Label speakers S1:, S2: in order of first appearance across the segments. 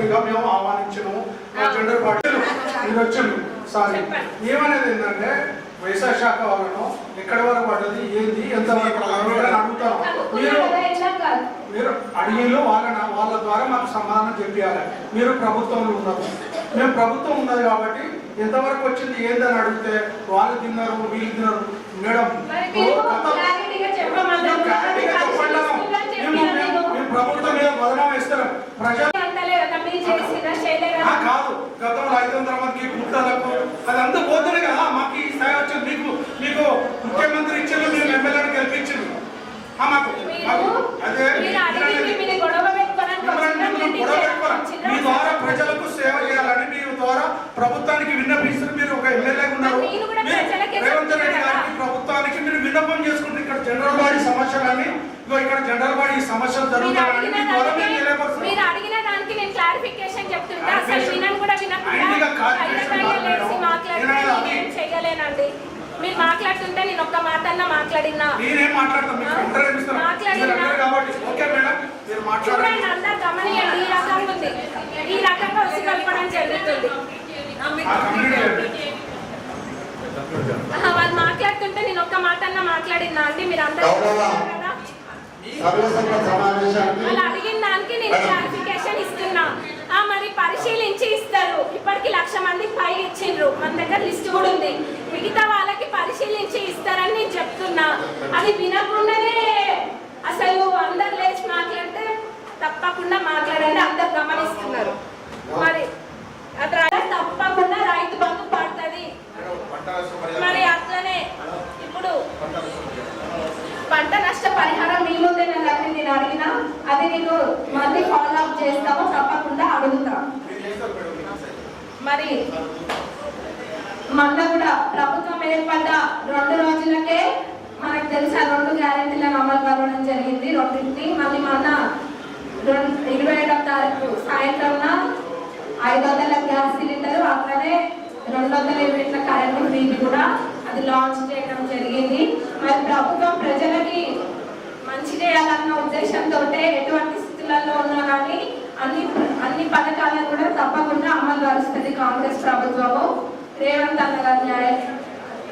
S1: శాసనసభ్యులుగా మేము ఆహ్వానించను gender party మీరు వచ్చాను సారీ. ఏమనేది ఏంటంటే వ్యవసాయ శాఖ వాళ్ళను ఎక్కడి వరకు పడ్డది ఏంది ఎంత వరకు అడుగుతాను. మీరు. మీరు అడిగిలో వాళ్ళ వాళ్ళ ద్వారా మాకు సమాధానం చెప్పాలి మీరు ప్రభుత్వంలో ఉన్నారు మేము ప్రభుత్వం ఉన్నది కాబట్టి ఎంతవరకు వచ్చింది ఏందని అడిగితే వాళ్ళు తిన్నారు వీళ్ళు తిన్నారు. మేడం ప్రభుత్వం మీద బదనాం ఇస్తారు ప్రజలు
S2: అంతలే కదా, మీరు చేసినా చేయలేదా?
S1: ఆ కాదు గతంలో ఐదు వందల మందికి గుట్టలకు అదంతా పోతుంది కదా మాకు ఈ స్థాయి వచ్చింది. మీకు మీకు ముఖ్యమంత్రి ఇచ్చింది మేము ఎమ్మెల్యేని గెలిపించింది. ఆ, మాకు అదే మీ ద్వారా ప్రజలకు సేవ చేయాలని మీ ద్వారా ప్రభుత్వానికి విన్నపిస్తారు మీరు ఒక ఎమ్మెల్యే ఉన్నారు. రేవంత్ రెడ్డి గారికి ప్రభుత్వానికి మీరు విన్నపం చేసుకుంటే ఇక్కడ జనరల్ బాడీ సమస్యలన్నీ ఇగో ఇక్కడ జనరల్ బాడీ సమస్యలు జరుగుతాయని మీ ద్వారా
S2: దానికి
S1: మీరు
S2: దానికి నేను క్లారిఫికేషన్ చెప్తుంటా. అసలు. వినను కూడా వినకుండా
S1: ఆయనగా clarification
S2: కళ్ళ
S1: కాదు
S2: కళ్ళ లేచి
S1: మేడం.
S2: మాట్లాడితే
S1: నేను అది-
S2: నేనేం చేయలేనండి. మీరు మాట్లాడుతుంటే నేను ఒక్క మాట అన్నా మాట్లాడినా? చూడండి
S1: మాట్లాడండి.
S2: అందరు గమనియండి. ఈ రకంగా ఉంది. ఈ రకంగా వచ్చి కలపడం జరుగుతుంది. వాళ్ళు మాట్లాడుతుంటే నేను ఒక్క మాట అన్నా మాట్లాడినా అండి. మీరు అందరూ వాళ్ళు అడిగిన దానికి నేను క్లారిఫికేషన్ ఇస్తున్నా. ఆ మరి పరిశీలించి ఇస్తారు. ఇప్పటికి లక్ష మందికి పై ఇచ్చిండ్రు. మన దగ్గర లిస్ట్ కూడా ఉంది. మిగతా వాళ్ళకి పరిశీలించి ఇస్తారని నేను చెప్తున్నా. అది వినకుండానే అసలు అందరు లేచి మాట్లాడితే తప్పకుండా మాట్లాడండి అందరు గమనిస్తున్నారు మరి అది రా- తప్పకుండా రైతు బంధు పడుతుంది మరి అట్లనే ఇప్పుడు పంట నష్ట పరిహారం మీ ముందే నన్ను అడిగి నేను అడిగిన అది నేను మళ్ళీ ఫాలో అప్ చేస్తామో తప్పకుండా అడుగుతా. మరి మొన్న కూడా ప్రభుత్వం ఏర్పడ్డ రెండు రోజులకే మనకు తెలుసా రెండు గ్యారెంటీలను అమలు కావడం జరిగింది రెండింటిని. మళ్ళీ మొన్న రెండు ఇరవై ఏడవ తారీఖు సాయంత్రం ఐదు వందల గ్యాస్ సిలిండర్ అట్లనే రెండు వందల యూనిట్ల కరెంటు ఫ్రీని కూడా అది లాంచ్ చేయడం జరిగింది. మరి ప్రభుత్వం ప్రజలకి మంచి చేయాలన్న ఉద్దేశంతో ఎటువంటి స్థితులలో ఉన్నా కానీ అన్ని అన్ని పథకాలను కూడా తప్పకుండా అమలు పరుస్తుంది కాంగ్రెస్ ప్రభుత్వము. రేవంత్ అన్న గారు న్యాయ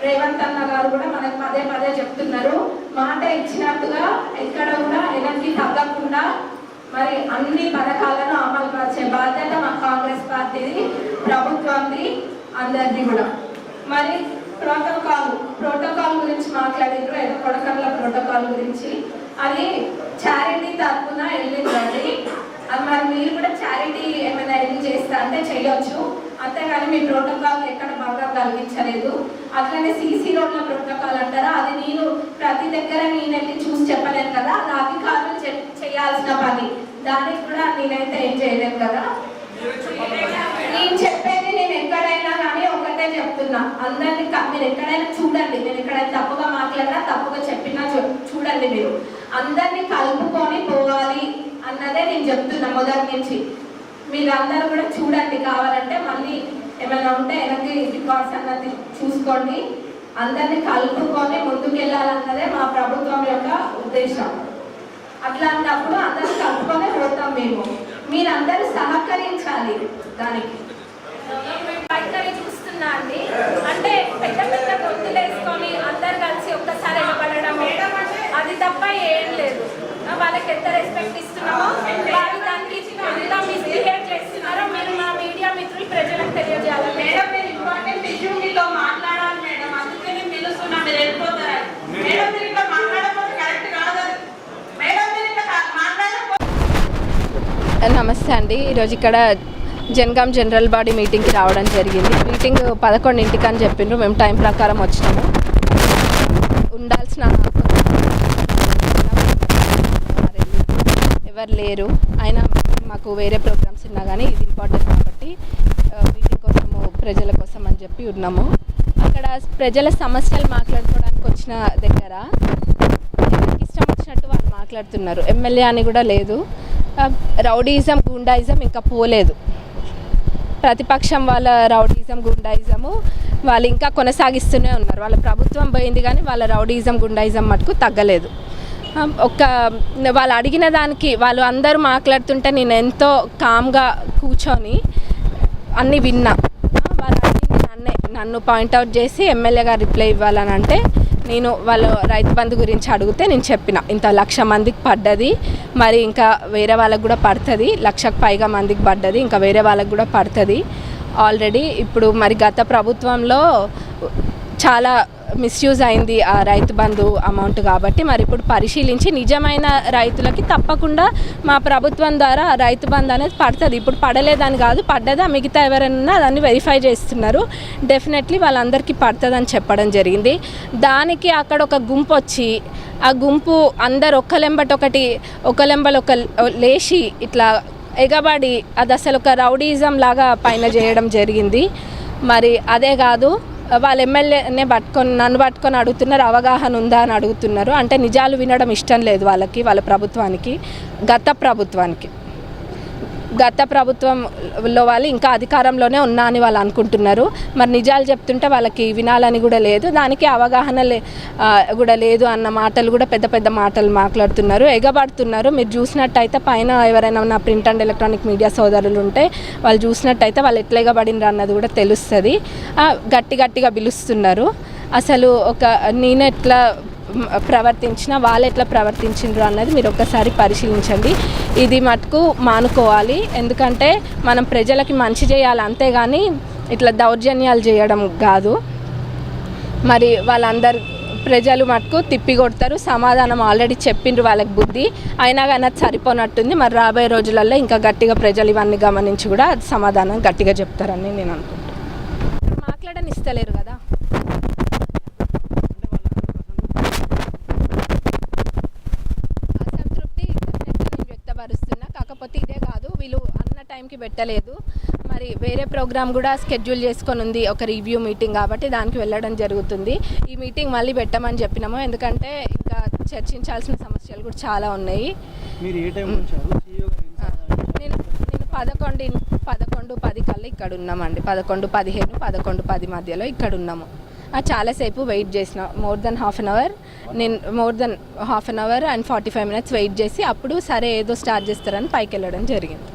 S2: రేవంత్ అన్న గారు కూడా మనకు పదే పదే చెప్తున్నారు. మాట ఇచ్చినట్టుగా ఎక్కడ కూడా ఎలాంటి తగ్గకుండా మరి అన్ని పథకాలను అమలు పరిచే బాధ్యత మా కాంగ్రెస్ పార్టీది ప్రభుత్వంది అందరిది కూడా. మరి ప్రోటోకాల్ ప్రోటోకాల్ గురించి మాట్లాడిండ్రు ఏదో కొడకర్ల ప్రోటోకాల్ గురించి. అది చారిటీ తరఫున వెళ్ళిందండి. మరి మీరు కూడా చారిటీ ఏమైనా అరేంజ్ చేస్తా అంటే చేయొచ్చు. అంతేగాని మీ ప్రోటోకాల్ ఎక్కడ బాగా కలిగించలేదు. అట్లనే సీసీ రోడ్ల ప్రోటోకాల్ అంటారా? అది నేను ప్రతి దగ్గర నేను వెళ్ళి చూసి చెప్పలేను కదా. అది అధికారులు చేయాల్సిన పని. దానికి కూడా నేనైతే ఏం చేయలేను కదా. నేను చెప్పేది నేను ఎక్కడైనా కానీ ఒకటే చెప్తున్నా. అందరినీ క- మీరు ఎక్కడైనా చూడండి. నేను ఎక్కడైనా తప్పుగా మాట్లాడినా తప్పుగా చెప్పినా చూడండి మీరు. అందరినీ కలుపుకొని పోవాలి. అన్నదే నేను చెప్తున్నా మొదటి నుంచి. మీరు అందరూ కూడా చూడండి కావాలంటే మళ్ళీ ఏమైనా ఉంటే వెనక్కి రికార్డ్స్ అన్నది చూసుకోండి. అందరినీ కలుపుకొని ముందుకు వెళ్ళాలన్నదే మా ప్రభుత్వం యొక్క ఉద్దేశం. అట్లాంటప్పుడు అందరూ కలుపుకొని పోతాం మేము. మీరందరూ సహకరించాలి దానికి. చూస్తున్నా అండి. అంటే పెద్ద పెద్ద గొంతులు వేసుకొని అందరు కలిసి ఒక్కసారి నిలబడడం అది తప్ప ఏం లేదు ఆ, వాళ్ళకి ఎంత రెస్పెక్ట్ ఇస్తున్నామో వాళ్ళు దానికి ఎంత మిస్బిహేవ్ చేస్తున్నారో మీరు మా మీడియా మిత్రులు ప్రజలకు తెలియజేయాలి.
S3: మేడం మీరు ఇంపార్టెంట్ ఇష్యూ మీతో మాట్లాడాలి మేడం. అందుకే నేను పిలుస్తున్నా మీరు వెళ్ళిపోతారు మేడం మీరు ఇట్లా మాట్లాడకపోతే కరెక్ట్ కాదు అది. మేడం మీరు ఇట్లా మాట్లాడకపోతే
S4: నమస్తే అండి. ఈరోజు ఇక్కడ జనగాం జనరల్ బాడీ మీటింగ్కి రావడం జరిగింది. మీటింగ్ పదకొండింటికి అని చెప్పిండ్రు మేము టైం ప్రకారం వచ్చినాము. ఉండాల్సిన
S2: ఎవరు లేరు. అయినా మాకు వేరే ప్రోగ్రామ్స్ ఉన్నా కానీ ఇది ఇంపార్టెంట్ కాబట్టి మీటింగ్ కోసము ప్రజల కోసం అని చెప్పి ఉన్నాము. అక్కడ ప్రజల సమస్యలు మాట్లాడుకోవడానికి వచ్చిన దగ్గర ఎవరికి ఇష్టం వచ్చినట్టు వాళ్ళు మాట్లాడుతున్నారు. ఎమ్మెల్యే అని కూడా లేదు. రౌడీజం గుండాయిజం ఇంకా పోలేదు. ప్రతిపక్షం వాళ్ళ రౌడీజం గుండాయిజము వాళ్ళు ఇంకా కొనసాగిస్తూనే ఉన్నారు. వాళ్ళ ప్రభుత్వం పోయింది కానీ వాళ్ళ రౌడీజం గుండాయిజం మటుకు తగ్గలేదు. ఒక వాళ్ళు అడిగిన దానికి వాళ్ళు అందరూ మాట్లాడుతుంటే నేను ఎంతో కామ్గా కూర్చొని అన్నీ విన్నా. వాళ్ళు అడిగింది నన్నే నన్ను పాయింట్అవుట్ చేసి ఎమ్మెల్యేగా రిప్లై ఇవ్వాలని అంటే నేను వాళ్ళు రైతు బంధు గురించి అడిగితే నేను చెప్పిన. ఇంత లక్ష మందికి పడ్డది మరి ఇంకా వేరే వాళ్ళకు కూడా పడుతుంది లక్షకు పైగా మందికి పడ్డది ఇంకా వేరే వాళ్ళకు కూడా పడుతుంది. ఆల్రెడీ ఇప్పుడు మరి గత ప్రభుత్వంలో చాలా మిస్యూజ్ అయింది ఆ రైతు బంధు అమౌంట్ కాబట్టి మరి ఇప్పుడు పరిశీలించి నిజమైన రైతులకి తప్పకుండా మా ప్రభుత్వం ద్వారా రైతు బంధు అనేది పడుతుంది. ఇప్పుడు పడలేదని కాదు పడ్డదా? మిగతా ఎవరైనా దాన్ని వెరిఫై చేస్తున్నారు. డెఫినెట్లీ వాళ్ళందరికీ పడుతుందని చెప్పడం జరిగింది. దానికి అక్కడ ఒక గుంపు వచ్చి ఆ గుంపు అందరు ఒక్కలెంబటి ఒకటి ఒకలెంబలు ఒక లేచి ఇట్లా ఎగబడి అది అసలు ఒక రౌడీజం లాగా పైన చేయడం జరిగింది. మరి అదే కాదు వాళ్ళ ఎమ్మెల్యేనే పట్టుకొని నన్ను పట్టుకొని అడుగుతున్నారు అవగాహన ఉందా అని అడుగుతున్నారు. అంటే నిజాలు వినడం ఇష్టం లేదు వాళ్ళకి వాళ్ళ ప్రభుత్వానికి గత ప్రభుత్వానికి. గత ప్రభుత్వంలో వాళ్ళు ఇంకా అధికారంలోనే ఉన్నా అని వాళ్ళు అనుకుంటున్నారు. మరి నిజాలు చెప్తుంటే వాళ్ళకి వినాలని కూడా లేదు. దానికి అవగాహన లే కూడా లేదు అన్న మాటలు కూడా పెద్ద పెద్ద మాటలు మాట్లాడుతున్నారు. ఎగబడుతున్నారు. మీరు చూసినట్టయితే పైన ఎవరైనా నా ప్రింట్ అండ్ ఎలక్ట్రానిక్ మీడియా సోదరులు ఉంటే వాళ్ళు చూసినట్టయితే వాళ్ళు ఎట్లా ఎగబడినరు అన్నది కూడా తెలుస్తుంది. గట్టి గట్టిగా పిలుస్తున్నారు. అసలు ఒక నేను ఎట్లా ప్రవర్తించిన వాళ్ళు ఎట్లా ప్రవర్తించిండ్రు అన్నది మీరు ఒక్కసారి పరిశీలించండి. ఇది మటుకు మానుకోవాలి. ఎందుకంటే మనం ప్రజలకి మంచి చేయాలి అంతేగాని ఇట్లా దౌర్జన్యాలు చేయడం కాదు. మరి వాళ్ళందరు ప్రజలు మటుకు తిప్పి కొడతారు సమాధానం ఆల్రెడీ చెప్పిండ్రు వాళ్ళకి బుద్ధి. అయినా కానీ అది సరిపోనట్టుంది. మరి రాబోయే రోజులలో ఇంకా గట్టిగా ప్రజలు ఇవన్నీ గమనించి కూడా అది సమాధానం గట్టిగా చెప్తారని నేను అనుకుంటున్నాను. మాట్లాడని ఇస్తలేరు కదా అసంతృప్తి definitely నేను వ్యక్తపరుస్తున్నా కాకపోతే ఇదే కాదు వీళ్ళు అన్న టైంకి పెట్టలేదు. మరి వేరే ప్రోగ్రామ్ కూడా స్కెడ్యూల్ చేసుకొని ఉంది. ఒక రివ్యూ మీటింగ్ కాబట్టి దానికి వెళ్ళడం జరుగుతుంది. ఈ మీటింగ్ మళ్ళీ పెట్టమని చెప్పినాము. ఎందుకంటే ఇంకా చర్చించాల్సిన సమస్యలు కూడా చాలా ఉన్నాయి. నేను నేను పదకొండు పదకొండు పది కల్లా ఇక్కడ ఉన్నామండి. పదకొండు పదిహేను పదకొండు పది మధ్యలో ఇక్కడ ఉన్నాము. చాలాసేపు వెయిట్ చేసిన. More than half an hour. నేను more than half an hour and forty five minutes wait చేసి అప్పుడు సరే ఏదో స్టార్ట్ చేస్తారని పైకి వెళ్ళడం జరిగింది.